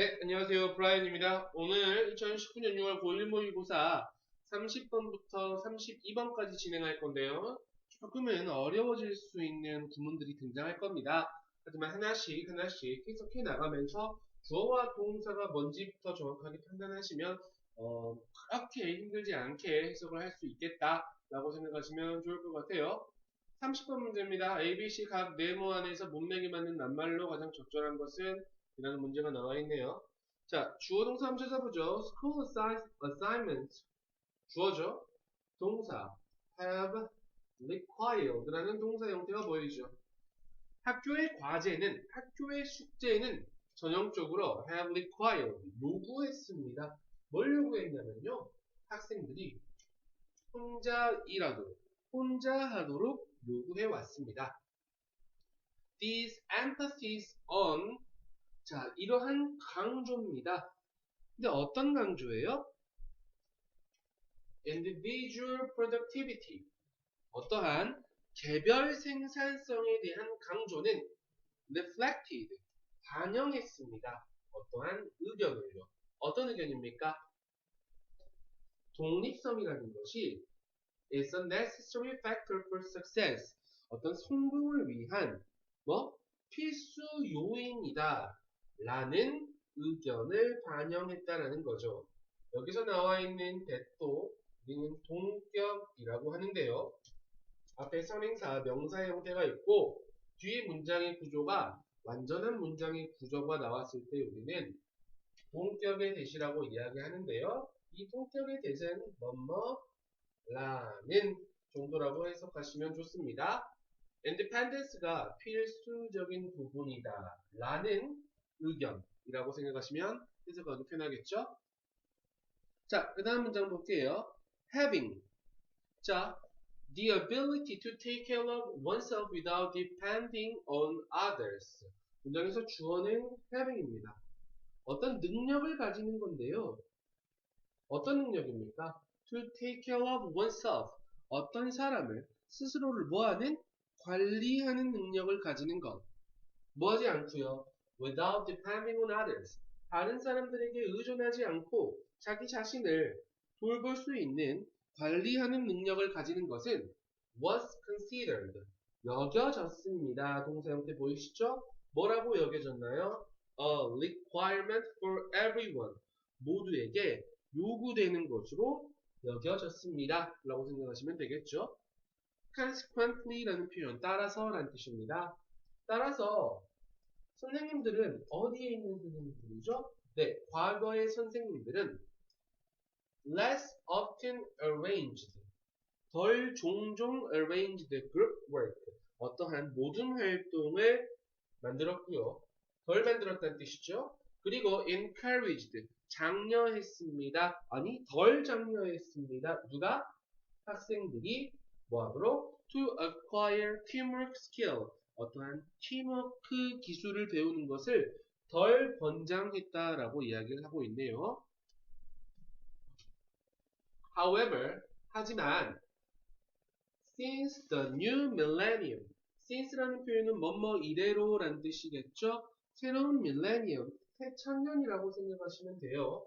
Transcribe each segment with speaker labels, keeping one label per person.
Speaker 1: 네, 안녕하세요. 브라이언입니다. 오늘 2019년 6월 고1 모의고사 30번부터 32번까지 진행할 건데요. 조금은 어려워질 수 있는 구문들이 등장할 겁니다. 하지만 하나씩 하나씩 해석해 나가면서 주어와 동사가 뭔지부터 정확하게 판단하시면 어, 그렇게 힘들지 않게 해석을 할 수 있겠다라고 생각하시면 좋을 것 같아요. 30번 문제입니다. ABC 각 네모 안에서 문맥에 맞는 낱말로 가장 적절한 것은 이라는 문제가 나와 있네요. 자, 주어 동사 한번 찾아보죠. School assignment 주어죠. 동사 have required라는 동사 형태가 보이죠. 학교의 과제는 학교의 숙제는 전형적으로 have required 요구했습니다. 뭘 요구했냐면요. 학생들이 혼자 일하도록 혼자 하도록 요구해 왔습니다. These emphasis on 자, 이러한 강조입니다. 근데 어떤 강조예요? individual productivity. 어떠한 개별 생산성에 대한 강조는 reflected. 반영했습니다. 어떠한 의견을요. 어떤 의견입니까? 독립성이라는 것이 is a necessary factor for success. 어떤 성공을 위한 뭐 필수 요인이다. 라는 의견을 반영했다라는 거죠. 여기서 나와 있는 대도 우리는 동격이라고 하는데요. 앞에 선행사 명사의 형태가 있고 뒤에 문장의 구조가 완전한 문장의 구조가 나왔을 때 우리는 동격의 대시라고 이야기하는데요. 이 동격의 대세는 뭐뭐라는 정도라고 해석하시면 좋습니다. independence가 필수적인 부분이다 라는 의견이라고 생각하시면 해석하기 편하겠죠? 자, 그 다음 문장 볼게요. having. 자, the ability to take care of oneself without depending on others. 문장에서 주어는 having입니다. 어떤 능력을 가지는 건데요. 어떤 능력입니까? to take care of oneself. 어떤 사람을 스스로를 뭐하는? 관리하는 능력을 가지는 것. 뭐하지 않고요. Without depending on others. 다른 사람들에게 의존하지 않고 자기 자신을 돌볼 수 있는 관리하는 능력을 가지는 것은 was considered. 여겨졌습니다. 동사 형태 보이시죠? 뭐라고 여겨졌나요? A requirement for everyone. 모두에게 요구되는 것으로 여겨졌습니다. 라고 생각하시면 되겠죠? consequently 라는 표현, 따라서 라는 뜻입니다. 따라서 선생님들은 어디에 있는 선생님들이죠? 네, 과거의 선생님들은 less often arranged, 덜 종종 arranged group work, 어떠한 모든 활동을 만들었고요. 덜 만들었다는 뜻이죠. 그리고 encouraged, 장려했습니다. 아니, 덜 장려했습니다. 누가? 학생들이 뭐하도록? to acquire teamwork skill, 어떠한 팀워크 기술을 배우는 것을 덜 권장했다라고 이야기를 하고 있네요. However, 하지만 since the new millennium, since라는 표현은 뭐뭐 이래로라는 뜻이겠죠? 새로운 밀레니엄, 새 천년이라고 생각하시면 돼요.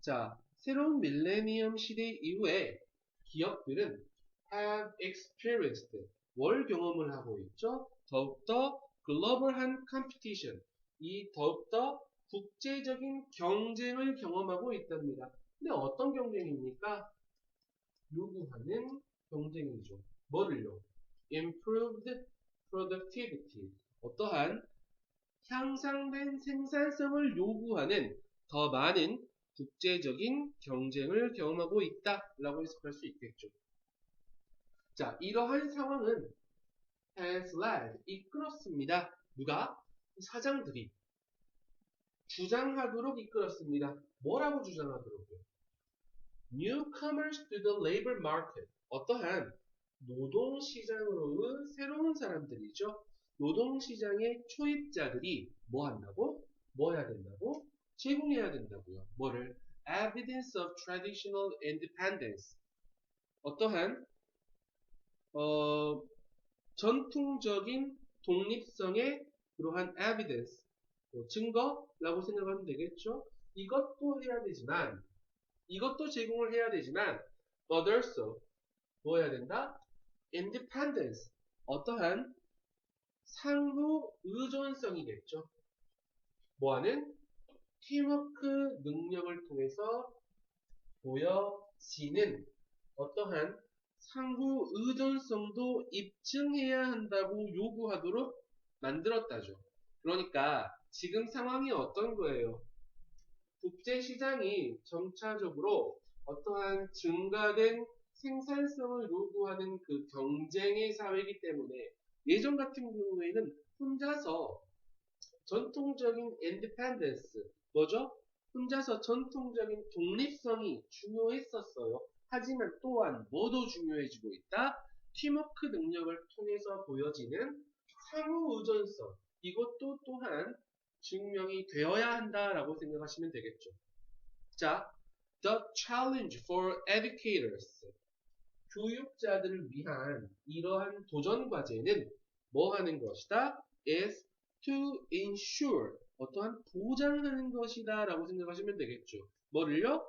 Speaker 1: 자, 새로운 밀레니엄 시대 이후에 기업들은 have experienced 뭘 경험을 하고 있죠? 더욱더 글로벌한 컴피티션, 이 더욱더 국제적인 경쟁을 경험하고 있답니다. 근데 어떤 경쟁입니까? 요구하는 경쟁이죠. 뭐를요? improved productivity. 어떠한 향상된 생산성을 요구하는 더 많은 국제적인 경쟁을 경험하고 있다 라고 해석할 수 있겠죠. 자, 이러한 상황은 has led, 이끌었습니다. 누가? 사장들이 주장하도록 이끌었습니다. 뭐라고 주장하도록요? Newcomers to the labor market. 어떠한 노동시장으로의 새로운 사람들이죠. 노동시장의 초입자들이 뭐 한다고? 뭐 해야 된다고? 제공해야 된다고요. 뭐를? Evidence of traditional independence. 어떠한 어, 전통적인 독립성의 그러한 evidence, 뭐 증거라고 생각하면 되겠죠. 이것도 해야 되지만 이것도 제공을 해야 되지만 but also 뭐 해야 된다? independence 어떠한 상호 의존성이겠죠. 뭐하는 팀워크 능력을 통해서 보여지는 어떠한 상호 의존성도 입증해야 한다고 요구하도록 만들었다죠. 그러니까 지금 상황이 어떤 거예요? 국제 시장이 점차적으로 어떠한 증가된 생산성을 요구하는 그 경쟁의 사회이기 때문에 예전 같은 경우에는 혼자서 전통적인 independence, 뭐죠? 혼자서 전통적인 독립성이 중요했었어요. 하지만 또한 뭐도 중요해지고 있다? 팀워크 능력을 통해서 보여지는 상호 의존성. 이것도 또한 증명이 되어야 한다라고 생각하시면 되겠죠. 자, the challenge for educators. 교육자들을 위한 이러한 도전 과제는 뭐 하는 것이다? is to ensure 어떠한 보장하는 것이다 라고 생각하시면 되겠죠. 뭐를요?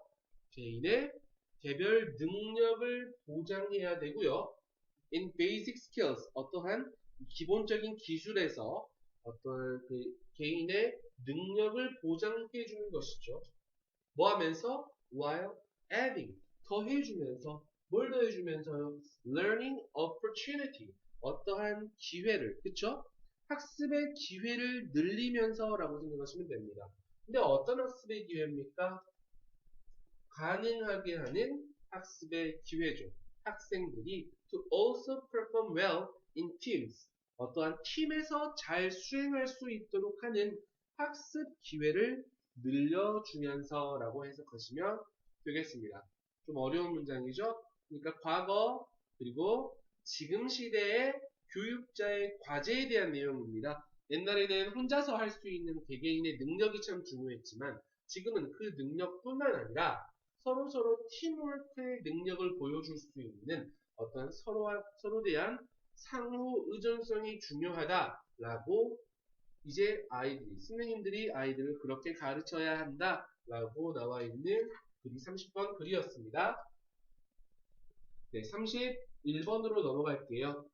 Speaker 1: 개인의 개별 능력을 보장해야 되고요. in basic skills 어떠한 기본적인 기술에서 어떠한 그 개인의 능력을 보장해 주는 것이죠. 뭐 하면서 while adding 더해 주면서 뭘 더해 주면서요? learning opportunity 어떠한 기회를 그쵸? 학습의 기회를 늘리면서라고 생각하시면 됩니다. 근데 어떤 학습의 기회입니까? 가능하게 하는 학습의 기회죠. 학생들이 to also perform well in teams 어떠한 팀에서 잘 수행할 수 있도록 하는 학습 기회를 늘려주면서 라고 해석하시면 되겠습니다. 좀 어려운 문장이죠? 그러니까 과거 그리고 지금 시대의 교육자의 과제에 대한 내용입니다. 옛날에는 혼자서 할 수 있는 개개인의 능력이 참 중요했지만 지금은 그 능력뿐만 아니라 서로서로 팀워크의 능력을 보여줄 수 있는 어떤 서로와 서로 대한 상호 의존성이 중요하다라고 이제 아이들이 선생님들이 아이들을 그렇게 가르쳐야 한다라고 나와 있는 글이 30번 글이었습니다. 네, 31번으로 넘어갈게요.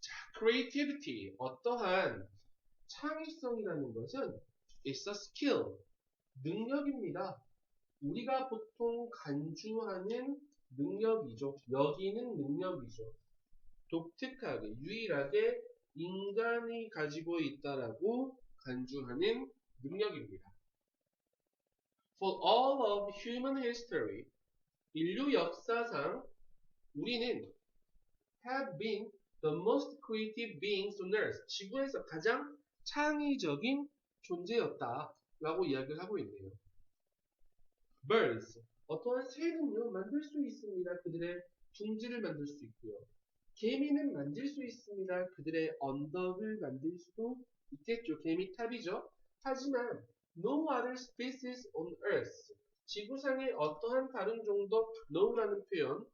Speaker 1: 자, creativity 어떠한 창의성이라는 것은 is a skill 능력입니다. 우리가 보통 간주하는 능력이죠. 여기는 능력이죠. 독특하게, 유일하게 인간이 가지고 있다라고 간주하는 능력입니다. For all of human history, 인류 역사상 우리는 have been the most creative beings on earth. 지구에서 가장 창의적인 존재였다. 라고 이야기를 하고 있네요. Birds. 어떠한 새는요, 만들 수 있습니다. 그들의 둥지를 만들 수 있고요. 개미는 만들 수 있습니다. 그들의 언덕을 만들 수도 있겠죠. 개미 탑이죠. 하지만 no other species on earth. 지구상의 어떠한 다른 종도 no라는 표현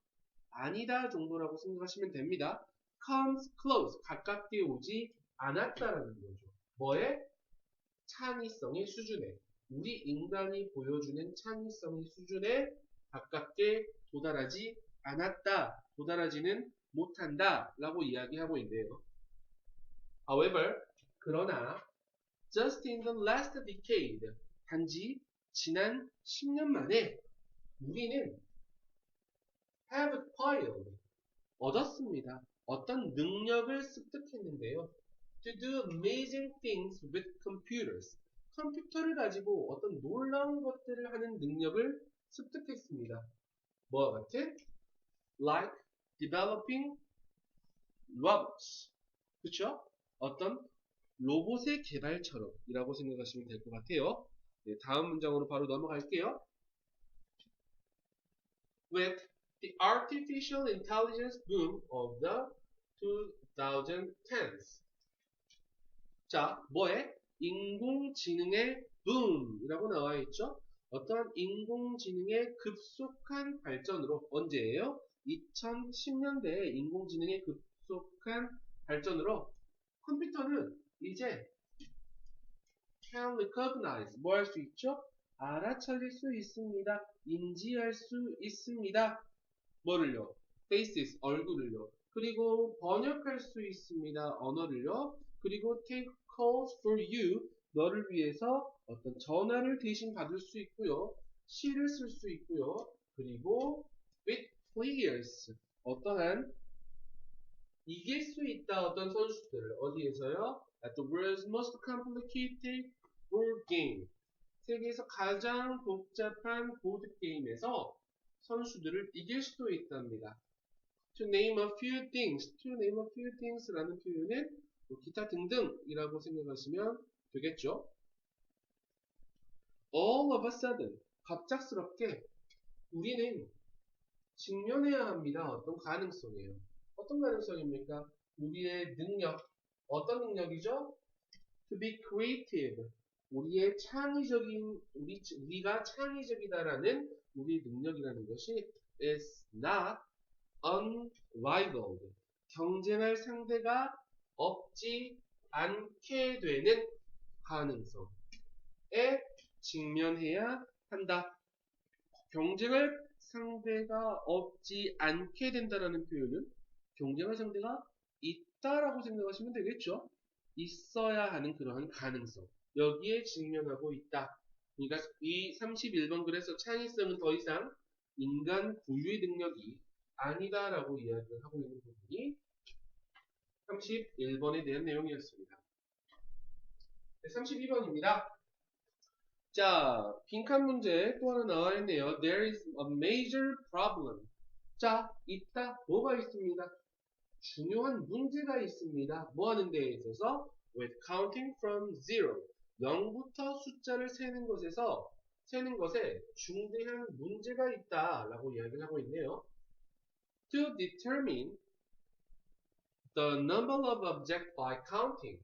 Speaker 1: 아니다 정도라고 생각하시면 됩니다. comes close. 가깝게 오지 않았다라는 거죠. 뭐에? 창의성의 수준에. 우리 인간이 보여주는 창의성의 수준에 가깝게 도달하지 않았다. 도달하지는 못한다. 라고 이야기하고 있네요. However, 그러나 just in the last decade, 단지 지난 10년 만에 우리는 have acquired, 얻었습니다. 어떤 능력을 습득했는데요. To do amazing things with computers. 컴퓨터를 가지고 어떤 놀라운 것들을 하는 능력을 습득했습니다. 뭐와 같은? Like developing robots. 그쵸? 어떤 로봇의 개발처럼 이라고 생각하시면 될 것 같아요. 네, 다음 문장으로 바로 넘어갈게요. With the artificial intelligence boom of the 2010s. 자, 뭐에? 인공지능의 boom이라고 나와 있죠? 어떠한 인공지능의 급속한 발전으로 언제예요? 2010년대에 인공지능의 급속한 발전으로 컴퓨터는 이제 can recognize 뭐 할 수 있죠? 알아차릴 수 있습니다. 인지할 수 있습니다. 뭐를요? faces 얼굴을요. 그리고 번역할 수 있습니다. 언어를요. 그리고 take calls for you 너를 위해서 어떤 전화를 대신 받을 수 있고요. 시를 쓸 수 있고요. 그리고 with players 어떠한 이길 수 있다 어떤 선수들 어디에서요? At the world's most complicated board game 세계에서 가장 복잡한 보드 게임에서 선수들을 이길 수도 있답니다. To name a few things, to name a few things라는 표현은 뭐 기타 등등이라고 생각하시면 되겠죠. All of a sudden, 갑작스럽게 우리는 직면해야 합니다. 어떤 가능성이에요. 어떤 가능성입니까? 우리의 능력, 어떤 능력이죠? To be creative. 우리의 창의적인, 우리, 우리가 창의적이다라는 우리의 능력이라는 것이 is not unrivaled. 경쟁할 상대가 없지 않게 되는 가능성에 직면해야 한다. 경쟁할 상대가 없지 않게 된다라는 표현은 경쟁할 상대가 있다라고 생각하시면 되겠죠. 있어야 하는 그러한 가능성. 여기에 직면하고 있다. 그러니까 이 31번 글에서 창의성은 더 이상 인간 고유의 능력이 아니다라고 이야기를 하고 있는 부분이 31번에 대한 내용이었습니다. 네, 32번입니다. 자, 빈칸 문제 또 하나 나와 있네요. There is a major problem. 자, 있다. 뭐가 있습니다? 중요한 문제가 있습니다. 뭐 하는 데에 있어서? With counting from zero. 0부터 숫자를 세는 것에서 세는 것에 중대한 문제가 있다 라고 이야기를 하고 있네요. To determine the number of objects by counting,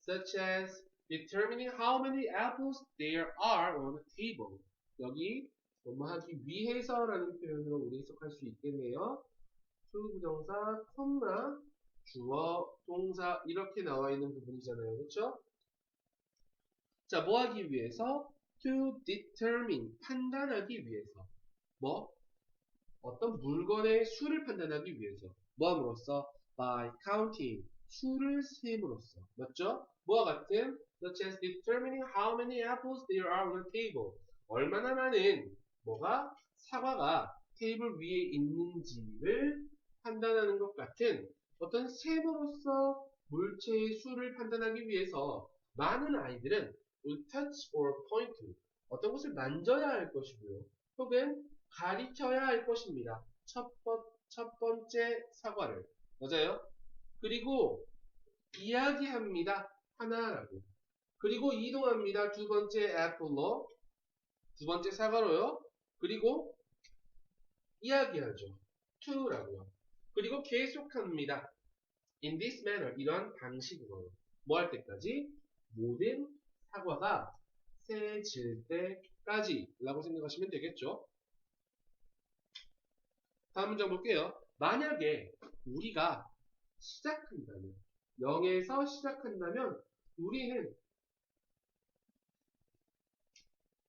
Speaker 1: such as determining how many apples there are on a table. 여기 뭐뭐 하기 위해서라는 표현으로 우리 해석할 수 있겠네요. 수부정사, 콤마, 주어, 동사 이렇게 나와 있는 부분이잖아요. 그렇죠? 자, 뭐 하기 위해서? to determine, 판단하기 위해서. 뭐? 어떤 물건의 수를 판단하기 위해서. 뭐 함으로써? By counting, 수를 셈으로써. 맞죠? 뭐와 같은? such as determining how many apples there are on a table. 얼마나 많은 뭐가 사과가 테이블 위에 있는지를 판단하는 것 같은 어떤 셈으로써 물체의 수를 판단하기 위해서 많은 아이들은 will touch or point 어떤 것을 만져야 할 것이고요. 혹은 가리켜야 할 것입니다. 첫, 번, 첫 번째 사과를. 맞아요? 그리고 이야기합니다. 하나라고. 그리고 이동합니다. 두 번째 애플로. 두 번째 사과로요. 그리고 이야기하죠. to라고요. 그리고 계속합니다. in this manner. 이러한 방식으로. 뭐 할 때까지? 모든 사과가 세질 때까지 라고 생각하시면 되겠죠. 다음 문장 볼게요. 만약에 우리가 시작한다면 0에서 시작한다면 우리는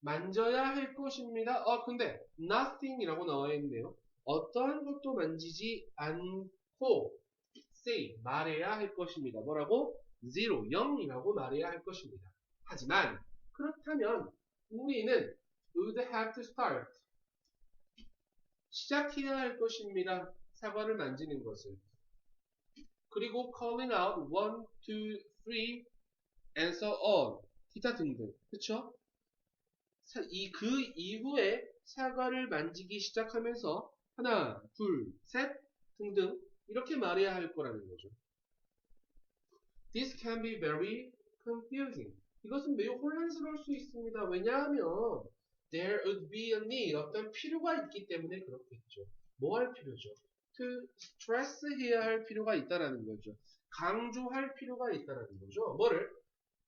Speaker 1: 만져야 할 것입니다. 어 근데 nothing이라고 나와 있네요. 어떠한 것도 만지지 않고 say 말해야 할 것입니다. 뭐라고? zero 0이라고 말해야 할 것입니다. 하지만 그렇다면 우리는 would have to start 시작해야 할 것입니다. 사과를 만지는 것을. 그리고 calling out 1, 2, 3 and so on 기타 등등 그쵸? 이, 그 이후에 사과를 만지기 시작하면서 하나, 둘, 셋 등등 이렇게 말해야 할 거라는 거죠. This can be very confusing. 이것은 매우 혼란스러울 수 있습니다. 왜냐하면 there would be a need 어떤 필요가 있기 때문에 그렇겠죠. 뭐 할 필요죠? To stress 해야 할 필요가 있다라는 거죠. 강조할 필요가 있다라는 거죠. 뭐를?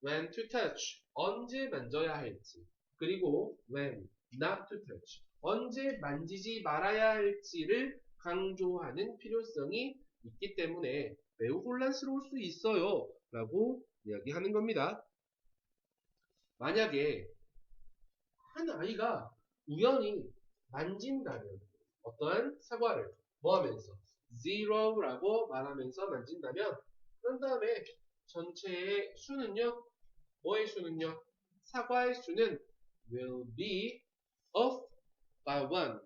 Speaker 1: when to touch 언제 만져야 할지 그리고 when not to touch 언제 만지지 말아야 할지를 강조하는 필요성이 있기 때문에 매우 혼란스러울 수 있어요 라고 이야기하는 겁니다. 만약에 한 아이가 우연히 만진다면 어떠한 사과를 뭐 하면서 zero라고 말하면서 만진다면 그런 다음에 전체의 수는요? 뭐의 수는요? 사과의 수는 will be off by one.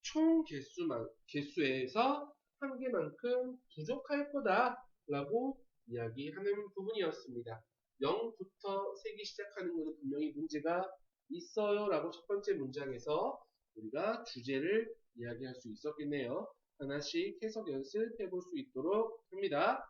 Speaker 1: 총 개수만 개수에서 한 개만큼 부족할 거다 라고 이야기하는 부분이었습니다. 0부터 세기 시작하는 것은 분명히 문제가 있어요 라고 첫 번째 문장에서 우리가 주제를 이야기할 수 있었겠네요. 하나씩 해석 연습해 볼 수 있도록 합니다.